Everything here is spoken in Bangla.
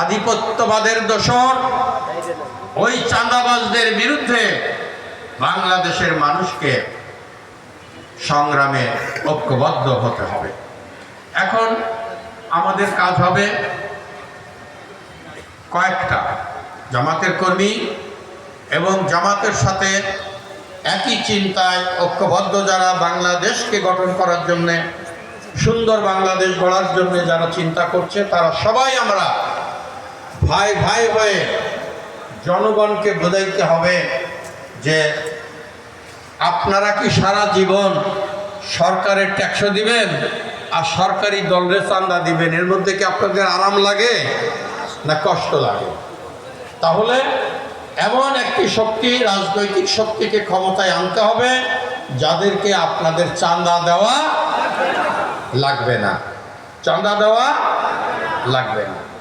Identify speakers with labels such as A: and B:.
A: আধিপত্যবাদের দোষর ওই চাঁদাবাজদের বিরুদ্ধে বাংলাদেশের মানুষকে সংগ্রামে ঐক্যবদ্ধ হতে হবে। এখন আমাদের কাজ হবে কয়েকটা, জামাতের কর্মী এবং জামাতের সাথে একই চিন্তায় ঐক্যবদ্ধ যারা বাংলাদেশকে গঠন করার জন্যে সুন্দর বাংলাদেশ গড়ার জন্য যারা চিন্তা করছে, তারা সবাই আমরা ভাই ভাই হয়ে জনগণকে বোঝাইতে হবে যে আপনারা কি সারা জীবন সরকারের ট্যাক্স দিবেন আর সরকারি দলের চান্দা দিবেন? এর মধ্যে কি আপনাদের আরাম লাগে না কষ্ট লাগে? তাহলে এমন একটি শক্তি, রাজনৈতিক শক্তিকে ক্ষমতায় আনতে হবে যাদেরকে আপনাদের চান্দা দেওয়া লাগবে না। চান্দা দেওয়া লাগবে না।